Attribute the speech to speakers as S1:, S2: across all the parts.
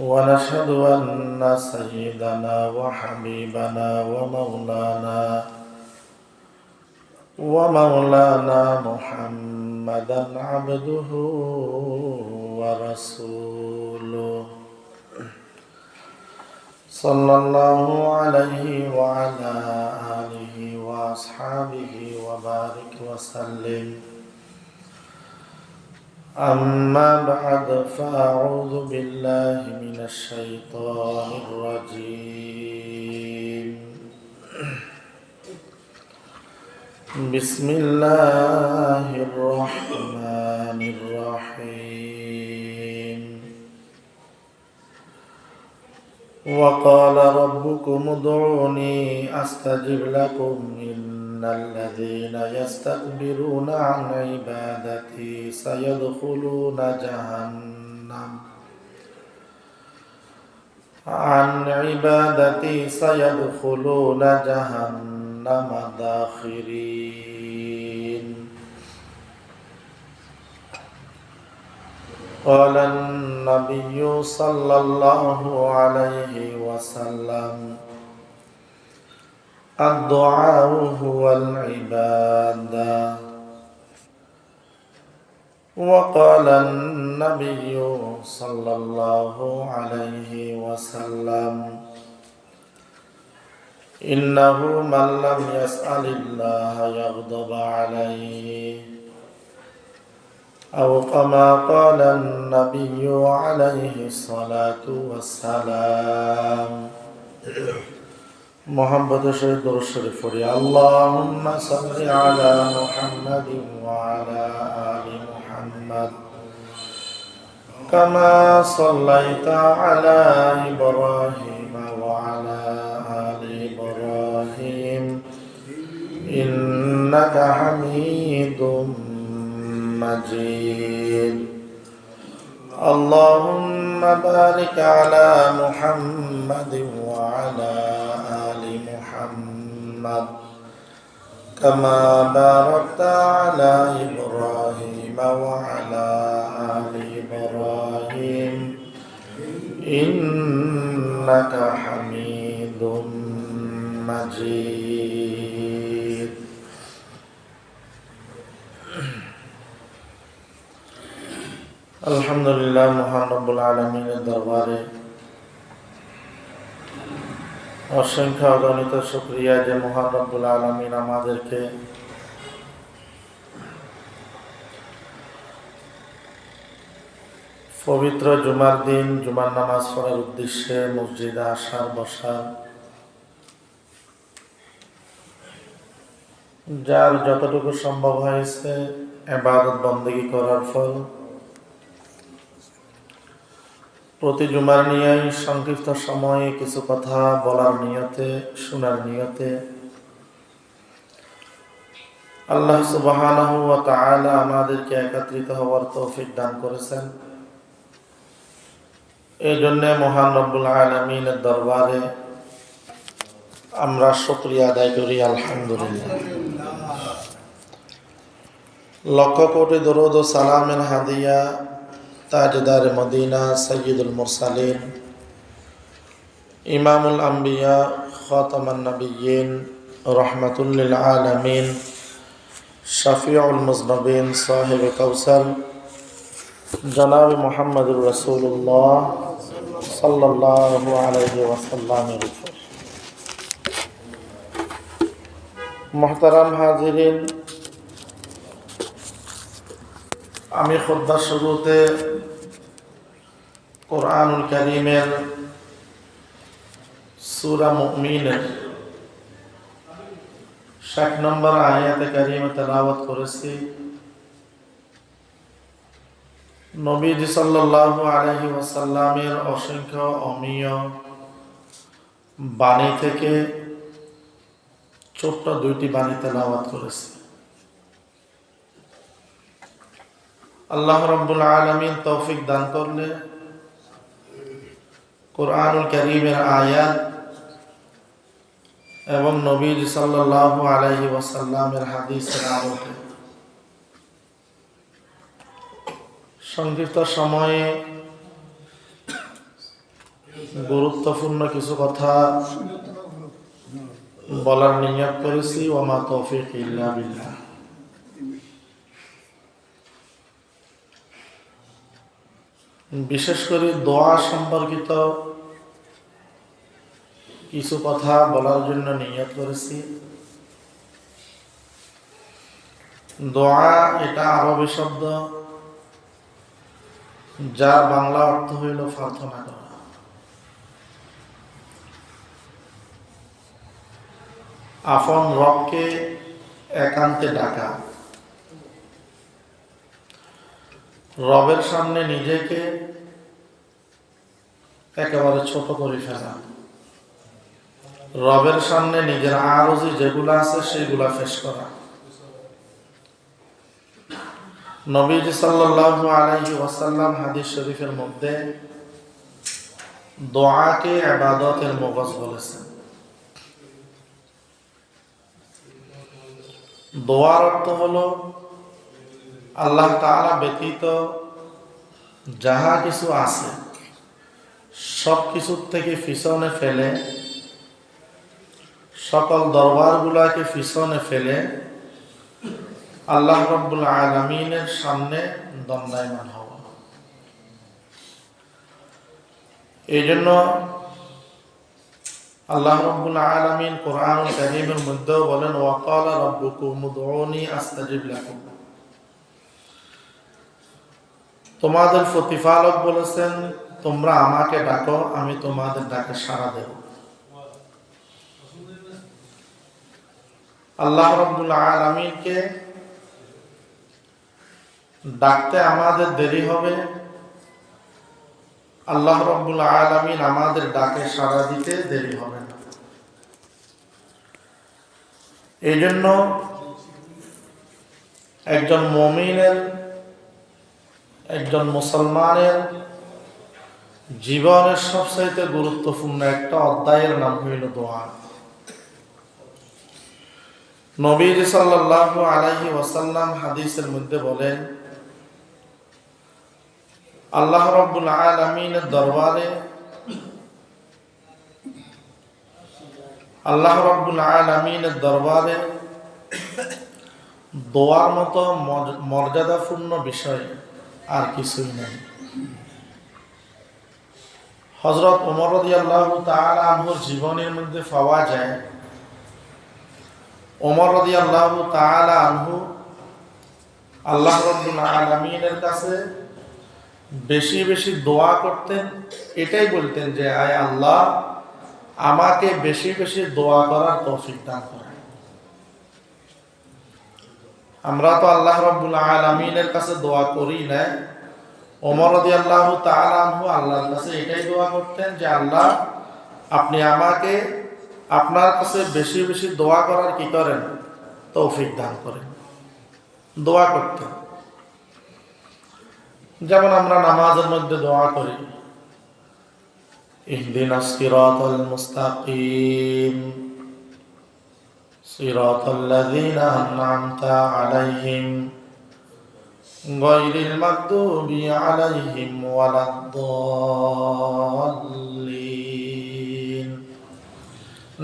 S1: ونشهد أن سيدنا وحبيبنا ومولانا ومولانا محمدا عبده ورسوله. صلى الله عليه وعلى آله وأصحابه وبارك وسلم. أما بعد فأعوذ بالله من الشيطان الرجيم بسم الله الرحمن الرحيم وقال ربكم ادعوني أستجب لكم إن الذين يستكبرون عن عبادتي سيدخلون جهنم. عن عبادتي سيدخلون جهنم داخرين. قال النبي صلى الله عليه وسلم الدعاء هو العبادة وقال النبي صلى الله عليه وسلم إنه من لم يسأل الله يغضب عليه. أو كما قال النبي عليه الصلاة والسلام. محمد شهيد الشريف اللهم صل على محمد وعلى آل محمد كما صليت على إبراهيم وعلى آل إبراهيم إنك حميد مجيد اللهم بارك على محمد وعلى آل محمد كما باركت على إبراهيم وعلى آل إبراهيم. إنك حميد مجيد. الحمد لله محمد رب العالمين الدرباري. অসংখ্য অগণিত শুক্রিয়া যে মহান রব্বুল আলমিন আমাদেরকে পবিত্র জুমার দিন, জুমার নামাজ পড়ার উদ্দেশ্যে মসজিদে আসার, বসার। যার যতটুকু সম্ভব হয়েছে, এবাদত বন্দী করার ফল। প্রতি জুমার নিয়েই সংক্ষিপ্ত সময়ে কিছু কথা বলার নিয়তে, শোনার নিয়তে। আল্লাহ সুবহানাহু আমাদেরকে একত্রিত হওয়ার তৌফিক দান করেছেন। এই জন্য মহান রব্বুল আলমিনের দরবারে আমরা শুকরিয়া আদায় করি, আলহামদুলিল্লাহ। লক্ষ কোটি দরুদ ও সালামের হাদিয়া তাজদার মদিনা সৈয়দুল মুরসালিন। ইমামুল আম্বিয়া, খাতামান নবিয়িন রহমাতুল্লিল আলামিন, শফিউল মুজনবিন সাহেব কৌসর জনাব মোহাম্মদুর রসুল্লাহ সাল্লাল্লাহু আলাইহি ওয়াসাল্লামের উপর। মোহতারাম হাজিরিন আমি খোদ্া শুরুতে কোরআনুল করিমের সুরা মুমিনের ষাট নম্বর আয়াতে কারিমে তেলাওয়াত করেছি। নবীজি সাল্লাল্লাহু আলাইহি ওয়াসাল্লামের অসংখ্য অমীয় বাণী থেকে ছোট্ট দুইটি বাণী তেলাওয়াত করেছি। আল্লাহ রব্বুল আলমিন তৌফিক দান করলে কোরআনুল করিমের আয়াত এবং নবীর সাল্লাহ আলহি ওয়াসাল্লামের হাদিসের আলোকে। সংক্ষিপ্ত সময়ে গুরুত্বপূর্ণ কিছু কথা বলার নিয়ত করেছি। ওমা তৌফিক ইল্লা বিল্লাহ। বিশেষ করে দোয়া সম্পর্কিত কিছু কথা বলার জন্য নিয়ত করেছি। দোয়া এটা আরবি শব্দ, যার বাংলা অর্থ হইল প্রার্থনা করা। আপন রবকে একান্তে ডাকা। রবের সামনে নিজেকে একেবারে ছোট করে ফেলা। রবের সামনে নিজের আরজি যেগুলো আছে সেগুলা ফেস করা। নবীজি ওয়াসাল্লাম হাদিস শরীফের মধ্যে দোয়াকে আবাদতের মগজ বলেছেন। দোয়ার অর্থ হলো আল্লাহ তাআলা ব্যতীত যাহা কিছু আছে, সব কিছুর থেকে পিছনে ফেলে, সকল দরবারগুলাকে পিছনে ফেলে আল্লাহ রব্বুল আলমিনের সামনে দণ্ডায়মান হওয়া। এই জন্য আল্লাহ রব্বুল আলমিন কোরআন কারিমের মধ্যেও বলেন ওয়াকাল রব্বুকুম উদউনি আস্তাজিব তোমাদের প্রতিপালক বলেছেন, তোমরা আমাকে ডাকো, আমি তোমাদের ডাকে সাড়া দেব। আল্লাহ রব্বুল আলমিনকে ডাকতে আমাদের দেরি হবে। আল্লাহ রব্বুল আলমিন আমাদের ডাকে সাড়া দিতে দেরি হবে না। এই জন্য একজন মমিনের একজন মুসলমানের জীবনের সবচাইতে গুরুত্বপূর্ণ একটা অধ্যায়ের নাম হইল দোয়া। নবীর সাল্লাল্লাহু আলাইহি ওয়াসাল্লাম হাদিসের মধ্যে বলেন, আল্লাহ রব্বুল আলমিনের দরবারে আল্লাহ রব্বুল আলমিনের দরবারে দোয়ার মতো মর্যাদাপূর্ণ বিষয় আর কিছুই নেই। হজরত উমর আল্লাহ তালুর জীবনের মধ্যে পাওয়া যায়, ওমর আল্লাহ তালা আনহু আল্লাহ আলমিনের কাছে বেশি বেশি দোয়া করতেন, এটাই বলতেন যে, আয় আল্লাহ, আমাকে বেশি বেশি দোয়া করার তৌফিক দান করেন আমরা তো আল্লাহ রব্বুল আলমিনের কাছে দোয়া করি না ওমর আল্লাহ আল্লাহর কাছে এটাই দোয়া করতেন যে, আল্লাহ, আপনি আমাকে আপনার কাছে বেশি বেশি দোয়া করার কি করেন? তৌফিক দান করেন। দোয়া করতেন। যেমন আমরা নামাজের মধ্যে দোয়া করি ইহদিন মুস্তাকিম। صراط الذين أنعمت عليهم غير المغضوب عليهم ولا الضالين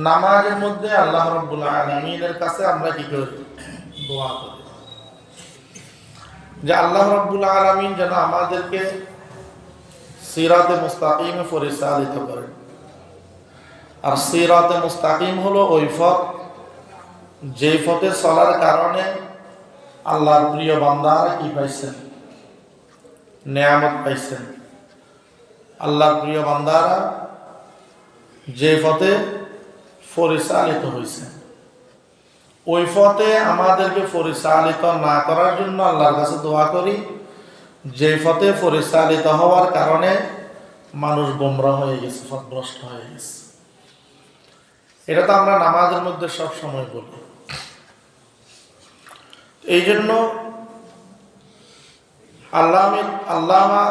S1: নামাজের মধ্যে আল্লাহ রব্বুল আলমিনের কাছে আমরা কি করি দোয়া করি যে আল্লাহ রব্বুল আলমিন যেন আমাদেরকে সিরাতে মুস্তাকিমে পরিচালিত করেন আর সিরাতে মুস্তাকিম হলো ওই পথ যেই পথে চলার কারণে আল্লাহর প্রিয় বান্দারা কি পাইছেন? নেয়ামত পাইছেন। আল্লাহর প্রিয় বান্দারা যে পথে পরিচালিত হয়েছে ওই পথে আমাদেরকে পরিচালিত না করার জন্য আল্লাহর কাছে দোয়া করি। যে পথে পরিচালিত হওয়ার কারণে মানুষ গোমরা হয়ে গেছে, পথভ্রষ্ট হয়ে গেছে। এটা তো আমরা নামাজের মধ্যে সব সময় বলি। এই জন্য আল্লাহ আল্লামা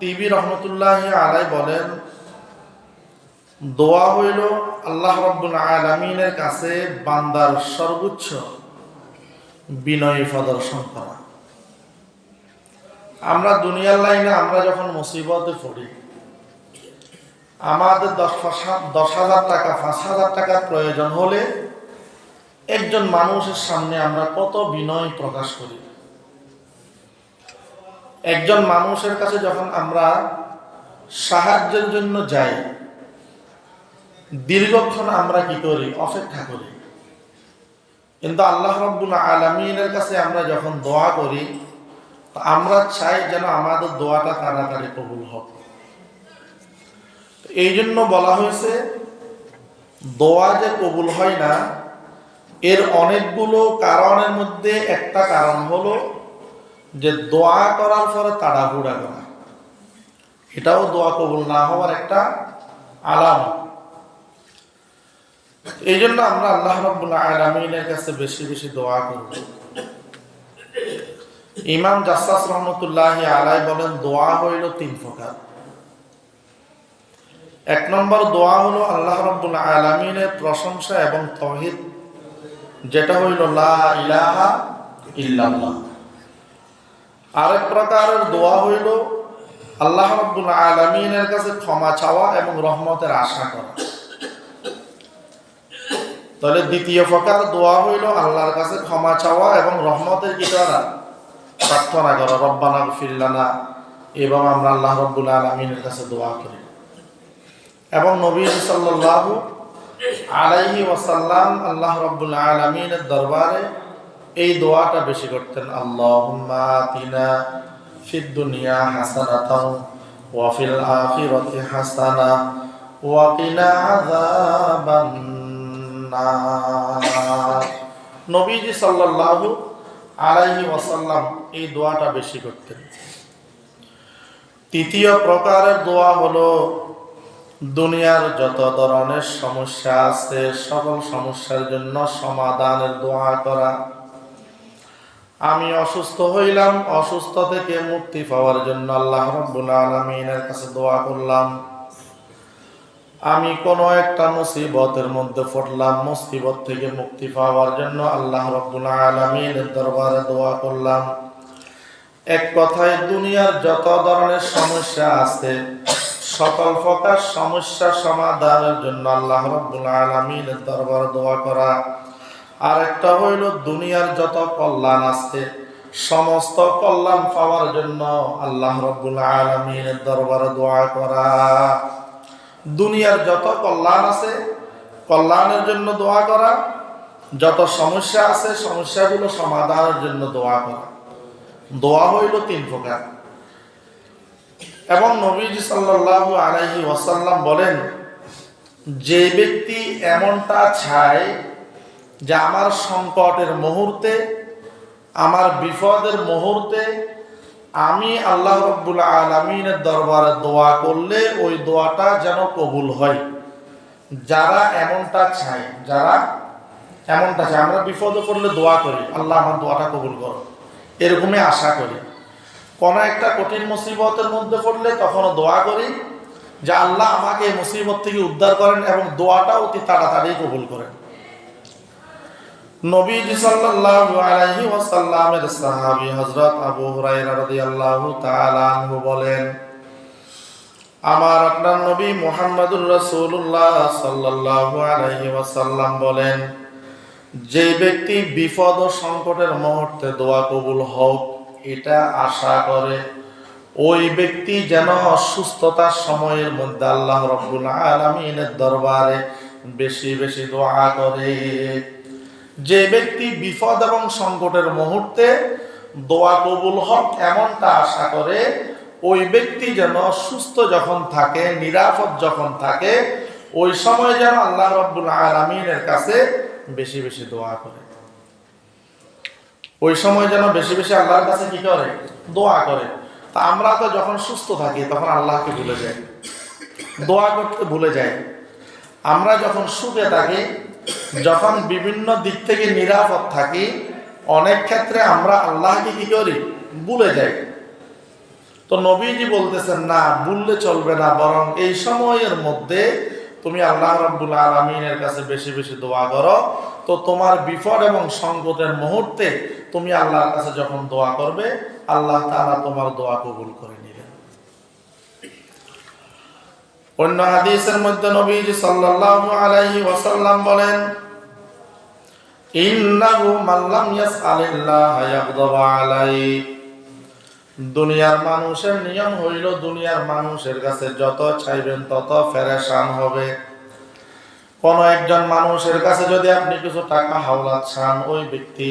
S1: তিবি রহমতুল্লাহ আলাই বলেন, দোয়া হইল আল্লাহ রব্বুল আলমিনের কাছে বান্দার সর্বোচ্চ বিনয়ী প্রদর্শন করা আমরা দুনিয়ার লাইনে আমরা যখন মুসিবতে পড়ি, আমাদের দশ দশ হাজার টাকা, পাঁচ হাজার টাকার প্রয়োজন হলে একজন মানুষের সামনে আমরা কত বিনয় প্রকাশ করি। একজন মানুষের কাছে যখন আমরা সাহায্যের জন্য যাই, দীর্ঘক্ষণ আমরা কি করি? অপেক্ষা করি। কিন্তু আল্লাহ রব্বুল আলমিনের কাছে আমরা যখন দোয়া করি আমরা চাই যেন আমাদের দোয়াটা তাড়াতাড়ি কবুল হোক। এই জন্য বলা হয়েছে, দোয়া যে কবুল হয় না এর অনেকগুলো কারণের মধ্যে একটা কারণ হলো যে দোয়া করার পরে তাড়াহুড়া করা। এটাও দোয়া কবুল না হওয়ার একটা আলাম। এই জন্য আমরা আল্লাহ রব্বুল্লাহ কাছে বেশি বেশি দোয়া করব। ইমাম জাসাস রহমতুল্লাহ আলাই বলেন, দোয়া হইল তিন প্রকার। এক নম্বর দোয়া হলো আল্লাহ রব্বুল আলমিনের প্রশংসা এবং তহিদ যেটা হইল ইলাহা আরেক প্রকারের দোয়া হইল আল্লাহ রব্বুল আলমিনের কাছে ক্ষমা চাওয়া এবং রহমতের আশা করা। তাহলে দ্বিতীয় প্রকার দোয়া হইল আল্লাহর কাছে ক্ষমা চাওয়া এবং রহমতের করা প্রার্থনা করা। রব্বানা ফিল্লানা এবং আমরা আল্লাহ রব্বুল আলমিনের কাছে দোয়া করি। এবং নবী সাল্লাল্লাহু আলাইহি ওয়াসাল্লাম আল্লাহ রব্বুল আলমিনের দরবারে এই দোয়াটা বেশি করতেন, আল্লাহুম্মা আতিনা ফিদ দুনিয়া হাসানাতাও ওয়া ফিল আখিরাতি হাসানা ওয়া কিনা আযাবান নার নবীজি সাল্লাল্লাহু আলাইহি ওয়াসাল্লাম এই দোয়াটা বেশি করতেন। তৃতীয় প্রকারের দোয়া হলো দুনিয়ার যত ধরনের সমস্যা আছে, সকল সমস্যার জন্য সমাধানের দোয়া করা। আমি অসুস্থ হইলাম, অসুস্থ থেকে মুক্তি পাওয়ার জন্য আল্লাহ রব্বুল আলমিনের কাছে দোয়া করলাম। আমি কোনো একটা মুসিবতের মধ্যে পড়লাম, মুসিবত থেকে মুক্তি পাওয়ার জন্য আল্লাহ রব্বুল আলমিনের দরবারে দোয়া করলাম। এক কথায়, দুনিয়ার যত ধরনের সমস্যা আছে প্রকার সমস্যা সমাধানের জন্য আল্লাহ রব্বুল আলমিনের দরবার দোয়া করা। আর একটা হইল দুনিয়ার যত কল্যাণ আছে, সমস্ত কল্যাণ পাওয়ার জন্য আল্লাহ রব্বুল আলমিনের দরবারে দোয়া করা। দুনিয়ার যত কল্যাণ আছে, কল্যাণের জন্য দোয়া করা। যত সমস্যা আছে, সমস্যাগুলো সমাধানের জন্য দোয়া করা। দোয়া হইল তিন প্রকার। এবং নবীজি সাল্লাল্লাহু আলাইহি ওয়াসাল্লাম বলেন, যে ব্যক্তি এমনটা চায় যে আমার সংকটের মুহূর্তে, আমার বিপদের মুহূর্তে, আমি আল্লাহ রব্বুল আলমিনের দরবারে দোয়া করলে ওই দোয়াটা যেন কবুল হয়। যারা এমনটা চায়, যারা এমনটা চায়, আমরা বিপদে করলে দোয়া করি, আল্লাহ আমার দোয়াটা কবুল করো। এরকমই আশা করি। কোনো একটা কঠিন মুসিবতের মধ্যে পড়লে তখনও দোয়া করি যে আল্লাহ আমাকে মুসিবত থেকে উদ্ধার করেন এবং দোয়াটা অতি তাড়াতাড়ি কবুল করেন। নবীজি সাল্লাল্লাহু আলাইহি ওয়াসাল্লামের সাহাবী হযরত আবু হুরায়রা রাদিয়াল্লাহু তাআলা আনহু বলেন, আমার আপনার নবী মুহাম্মদুর রাসূলুল্লাহ সাল্লাল্লাহু আলাইহি ওয়াসাল্লাম বলেন, যে ব্যক্তি বিপদ ও সংকটের মুহূর্তে দোয়া কবুল হোক এটা আশা করে। ওই ব্যক্তি যেন অসুস্থতার সময়ের মধ্যে আল্লাহ রব্বুল আলামিনের দরবারে বেশি বেশি দোয়া করে। যে ব্যক্তি বিপদ এবং সংকটের মুহূর্তে দোয়া কবুল হক এমনটা আশা করে, ওই ব্যক্তি যেন সুস্থ যখন থাকে, নিরাপদ যখন থাকে, ওই সময় যেন আল্লাহ রব্বুল আলমিনের কাছে বেশি বেশি দোয়া করে। ওই সময় যেন বেশি বেশি আল্লাহর কাছে কি করে? দোয়া করে। তা আমরা তো যখন সুস্থ থাকি, তখন আল্লাহকে ভুলে যাই। দোয়া করতে ভুলে যাই। আমরা যখন সুখে থাকি, যখন বিভিন্ন দিক থেকে নিরাপদ থাকি, অনেক ক্ষেত্রে আমরা আল্লাহকে কি করি? ভুলে যাই। তো নবীজি বলতেছেন, না, ভুললে চলবে না, বরং এই সময়ের মধ্যে তুমি আল্লাহ রব্বুল আলমিনের কাছে বেশি বেশি দোয়া করো। তো তোমার বিপদ এবং সংকটের মুহূর্তে তুমি আল্লাহর কাছে যখন দোয়া করবে, আল্লাহ তারা তোমার দোয়া কবুল করে নেবেন অন্য হাদিসের মধ্যে নবীজি সাল্লাল্লাহু আলাইহি ওয়াসাল্লাম বলেন, ইন্নাহু মাল্লাম ইয়াসআলিল্লাহ ইয়াগদাব আলাইহি দুনিয়ার মানুষের নিয়ম হইল, দুনিয়ার মানুষের কাছে যত চাইবেন তত ফেরেশান হবে। কোন একজন মানুষের কাছে যদি আপনি কিছু টাকা হাওলাত চান, ওই ব্যক্তি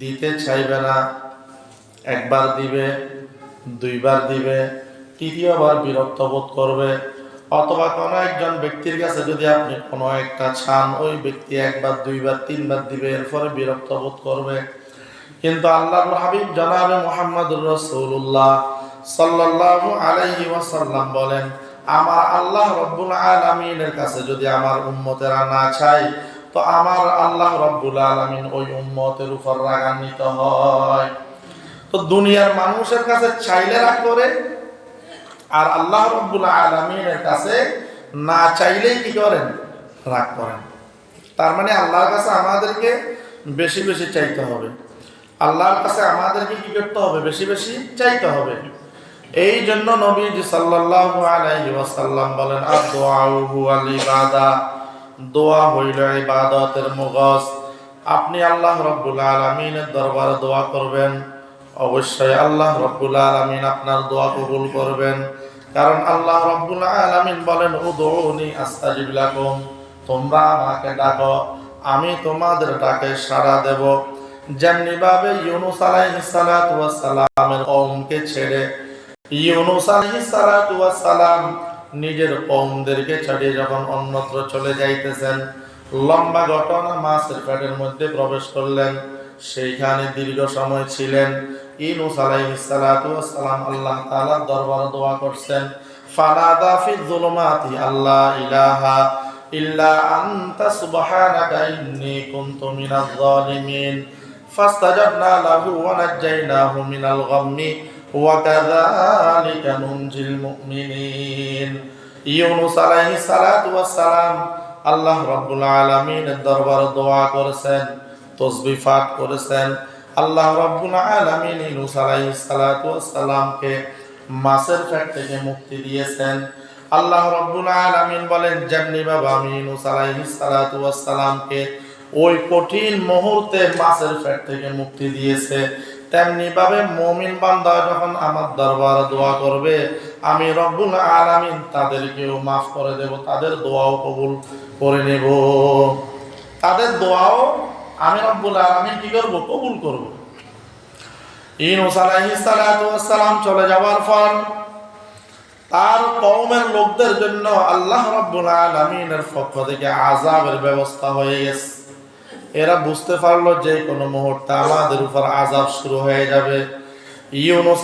S1: দিতে চাইবে না, একবার দিবে, দুইবার দিবে, তৃতীয়বার বিরক্ত বোধ করবে, অথবা কোন একজন ব্যক্তির কাছে যদি আপনি কোনো একটা ছান ওই ব্যক্তি একবার, দুইবার, তিনবার দিবে, এরপরে বিরক্ত বোধ করবে। কিন্তু আল্লাহর হাবিব জনাবে মোহাম্মদুর রসুল্লাহ সাল্লাল্লাহু আলাইহি ওয়াসাল্লাম বলেন, আমার আল্লাহ রব্বুল আলামিনের কাছে যদি আমার উম্মতেরা না চাই তো আমার আল্লাহ রব্বুল আলামিন ওই উম্মতের উপর রাগান্বিত হয়। তো দুনিয়ার মানুষের কাছে চাইলে রাগ করে, আর আল্লাহ রব্বুল আলামিনের কাছে না চাইলেই কি করেন? রাগ করেন। তার মানে আল্লাহর কাছে আমাদেরকে বেশি বেশি চাইতে হবে। আল্লাহর কাছে আমাদেরকে কি করতে হবে? বেশি বেশি চাইতে হবে। এই জন্য নবীজি সাল্লাল্লাহু আলাইহি ওয়াসাল্লাম বলেন আদ-দুআউ হুয়াল ইবাদা দোয়া হইল ইবাদতের মুগস আপনি আল্লাহ রব্বুল আলামিনের দরবারে দোয়া করবেন। অবশ্যই আল্লাহ রব্বুল আলামিন আপনার দোয়া কবুল করবেন। কারণ আল্লাহ রব্বুল আলামিন বলেন, উদউনি আস্তাজিব লাকুম। তোমরা আমাকে ডাকো, আমি তোমাদের ডাকে সাড়া দেব। যেমনিভাবে ইউনুস আলাইহিস সালাতু ওয়াস সালামের কওমকে ছেড়ে, ইউনুস আলাইহিস সালাতু ওয়াস সালাম নিজের কওমদেরকে ছাড়িয়ে যখন অন্যত্র চলে যাইতেছেন, লম্বা ঘটনা মাছের পেটের মধ্যে প্রবেশ করলেন। সেইখানে দীর্ঘ সময় ছিলেন। ইউনুস আলাইহিস সালাতু সালাম আল্লাহ তাআলার দরবারে দোয়া করছেন ফানাদা ফি যুলুমাতি আল্লাহ ইলাহা ইল্লা আনতা সুবহানাকা ইন্নী কুনতু মিনাজ জালিমিন ফাস্তাজাবনা লাহু ওয়া নাজ্জাইনাহু মিনাল গাম্মি সালাতু ওয়াস সালাম আল্লাহ রাব্বুল আলামিনের দরবারে দোয়া করেছেন করেছেন। আল্লাহ রাব্বুল আলামিন ইউনুস আলাইহিস সালাতু মাছের পেট থেকে মুক্তি দিয়েছেন। আল্লাহ রব্বুল আলামিন বলেন, যেমনি বাবা আমি ইউনুস আলাইহিস ওই কঠিন মুহূর্তে মাছের পেট থেকে মুক্তি দিয়েছে তেমনি ভাবে মুমিন বান্দা যখন আমার দরবারে দোয়া করবে, আমি রব্বুল আলামিন তাদেরকেও মাফ করে দেব, তাদের দোয়াও কবুল করে নেব। তাদের দোয়াও আমি রব্বুল আলামিন কি করব? কবুল করব। ইউনুস আলাইহিস সালাতু সালাম চলে যাওয়ার পর তার কওমের লোকদের জন্য আল্লাহ রাব্বুল আলামিনের পক্ষ থেকে আযাবের ব্যবস্থা হয়ে গেছে। এরা বুঝতে পারল যে কোনো মুহূর্তে আমাদের উপর আযাব শুরু হয়ে যাবে। ইউনুস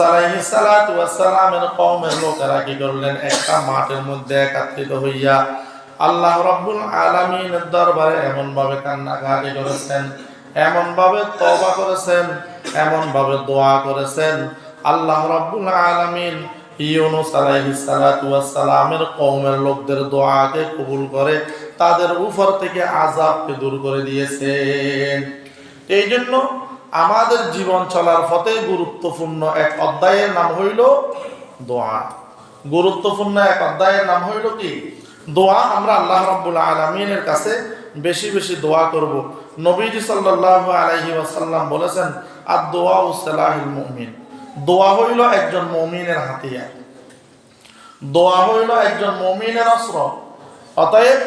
S1: করলেন? একটা মাঠের মধ্যে হইয়া আল্লাহ রাব্বুল আলামিনের দরবারে করেছেন করেছেন দোয়া করেছেন। আল্লাহ রাব্বুল ইউনুস আলাইহিস সালাতু কওমের লোকদের দোয়াকে কবুল করে তাদের উপর থেকে আযাবকে দূর করে দিয়েছেন। এই জন্য আমাদের জীবন চলার পথে গুরুত্বপূর্ণ এক অধ্যায়ের নাম হইল দোয়া। গুরুত্বপূর্ণ এক অধ্যায়ের নাম হইল কি? দোয়া আমরা আল্লাহ রাব্বুল আলামিনের কাছে বেশি বেশি দোয়া করব। নবীজি সাল্লাল্লাহু আলাইহি ওয়াসাল্লাম বলেছেন আর দোয়া ও উসালাহিল মুমিন। দোয়া হইল একজন মমিনের হাতিয়ার। দোয়া হইল একজন মমিনের অস্ত্র। অতএব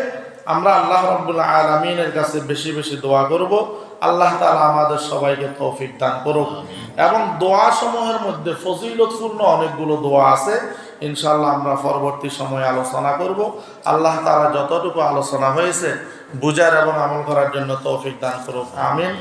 S1: আমরা আল্লাহ রব্বুল আলমিনের কাছে বেশি বেশি দোয়া করব। আল্লাহ তালা আমাদের সবাইকে তৌফিক দান করুক। এবং দোয়া সমূহের মধ্যে ফজিলতপূর্ণ অনেকগুলো দোয়া আছে। ইনশাল্লাহ আমরা পরবর্তী সময়ে আলোচনা করব। আল্লাহ তালা যতটুকু আলোচনা হয়েছে বুঝার এবং আমল করার জন্য তৌফিক দান করুক। আমিন।